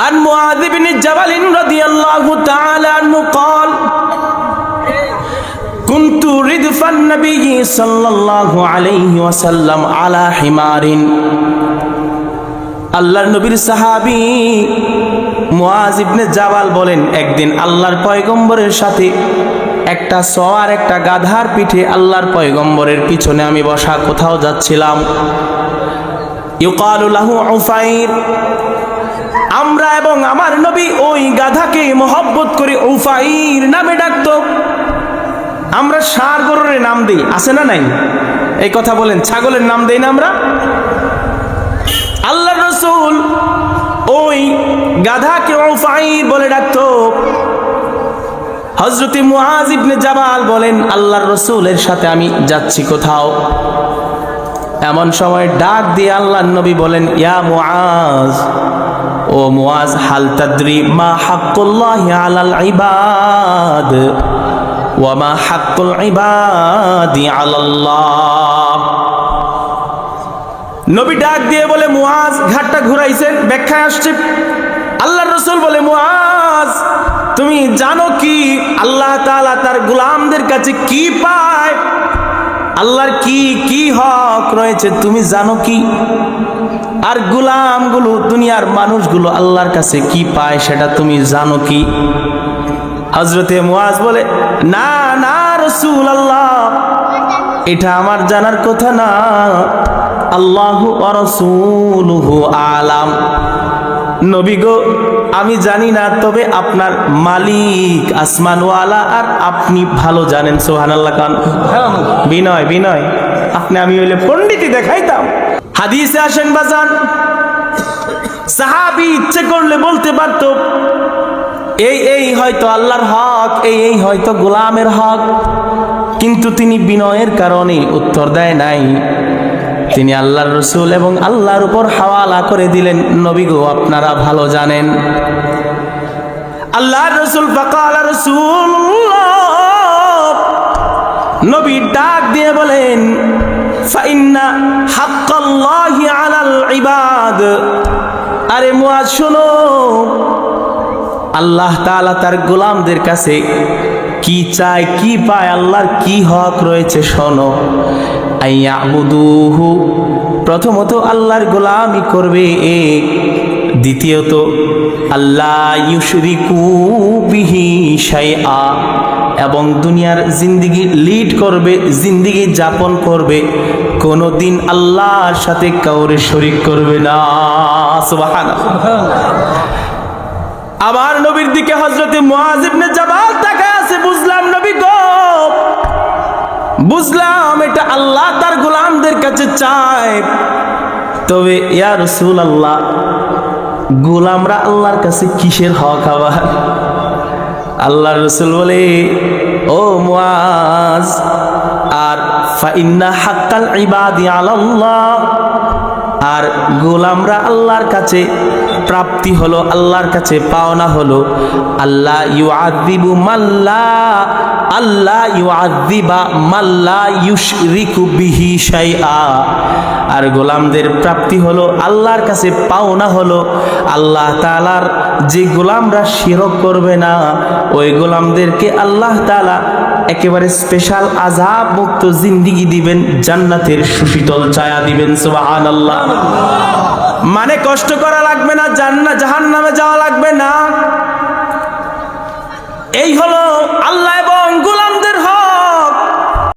عن معاذ بن جبل رضي الله تعالى عنه قال كنت ردف النبي صلى الله عليه وسلم على حمار আল্লাহর নবীর সাহাবী মুআজ ইবনে জাবাল বলেন একদিন আল্লাহর পয়গম্বরের সাথে একটা সওয়ার একটা গাধার পিঠে আল্লাহর পয়গম্বরের পিছনে আমি বসা কোথাও যাচ্ছিলাম ইউকালু লাহু উফাইর আমরা এবং আমার নবী ওই গাধাকে মহব্বত করে উফাইর নামে ডাকতো। আমরা ষাঁড় গরুরের নাম দিই, আছে না নাই? এই কথা বলেন, ছাগলের নাম দেই না আমরা? আল্লাহ রসুল ওই গাধাকে উফাইর বলে ডাকতো। হজরতে মুআজ ইবনে জাবাল বলেন, আল্লাহর রসুলের সাথে আমি যাচ্ছি কোথাও। এমন সময় ডাক দিয়ে আল্লাহ নবী বলেন, ইয়া মুআজ ও মুআজ, হাল তাদরি মা হাক্কুল্লাহি আলাল ইবাদ ওয়া মা হাক্কুল ইবাদি আলাল্লাহ। নবী ডাক দিয়ে বলে, মুআজ, ঘাটটা ঘুরাইছেন, ব্যাখ্যায় আসছে। আল্লাহর রসুল বলে, মুআজ, তুমি জানো কি? আল্লাহ তাআলা তার গোলামদের কাছে কি পায়? আল্লাহর কি কি হক রয়েছে, তুমি জানো কি? আর গুলামগুলো দুনিয়ার মানুষগুলো আল্লাহর কাছে কি পায় সেটা তুমি জানো কি? হজরতে মুআজ বলে না না রসুল আল্লাহ এটা আমার জানার কথা না। আল্লাহু রসুলহু আলাম। নবী গো আমি জানি না তবে আপনার মালিক আসমানওয়ালা আর আপনি ভালো জানেন সোহান আল্লাহ খান বিনয় বিনয় আপনি আমি হইলে পণ্ডিতই দেখাইতাম। হাদিসে আসেন বাজান। সাহাবি ইচ্ছে করলে বলতে পারতো, এই এই হয়তো আল্লাহর হক, এই এই হয়তো গোলামের হক। কিন্তু তিনি বিনয়ের কারণে উত্তর দেয় নাই। তিনি আল্লাহর রসুল এবং আল্লাহর উপর হাওয়ালা করে দিলেন, নবী গো, আপনারা ভালো জানেন। আল্লাহর রসুল ফকাল রসুল নবী ডাক দিয়ে বলেন ইবাদ। আরে শোনো। আল্লাহ তার গোলামদের কাছে কি চায়, কি পায়, আল্লাহর কি হক রয়েছে, শোনো। প্রথমত আল্লাহর গোলামি করবে এ দ্বিতীয়ত আল্লাহ ইউশরিকু এবং দুনিয়ার জিন্দিগি লিড করবে, জিন্দিগি যাপন করবে কোনো দিন আল্লাহর সাথে কাউরে শরিক করবে না। আমার নবীর দিকে হজরতে জাবাল আছে, বুঝলাম নবী গো। বুঝলাম এটা আল্লাহ তার গোলামদের কাছে চায়। তবে ইয়া রাসূলুল্লাহ গোলামরা আল্লাহর কাছে কিসের হক আবার? আল্লাহ রসুল বলে, ও মাস আর হাক্কাল ইবাদি আর গোলামরা আল্লাহর কাছে প্রাপ্তি হলো আল্লাহর কাছে, পাওনা হলো আল্লাহ you আদিবু Mallah Allah you Adiba মাল্লা ইউশরিকু বিহি আর গোলামদের প্রাপ্তি হলো আল্লাহর কাছে, পাওনা হলো আল্লাহ তাআলার যে গোলামরা শিরক করবে না, ওই গোলামদেরকে আল্লাহ তাআলা একেবারে স্পেশাল আজাব মুক্ত জিন্দিগি দিবেন, জান্নাতের সুশীতল ছায়া দিবেন, সুবহানাল্লাহ। মানে কষ্ট করা লাগবে না জান্না জাহান নামে যাওয়া লাগবে না।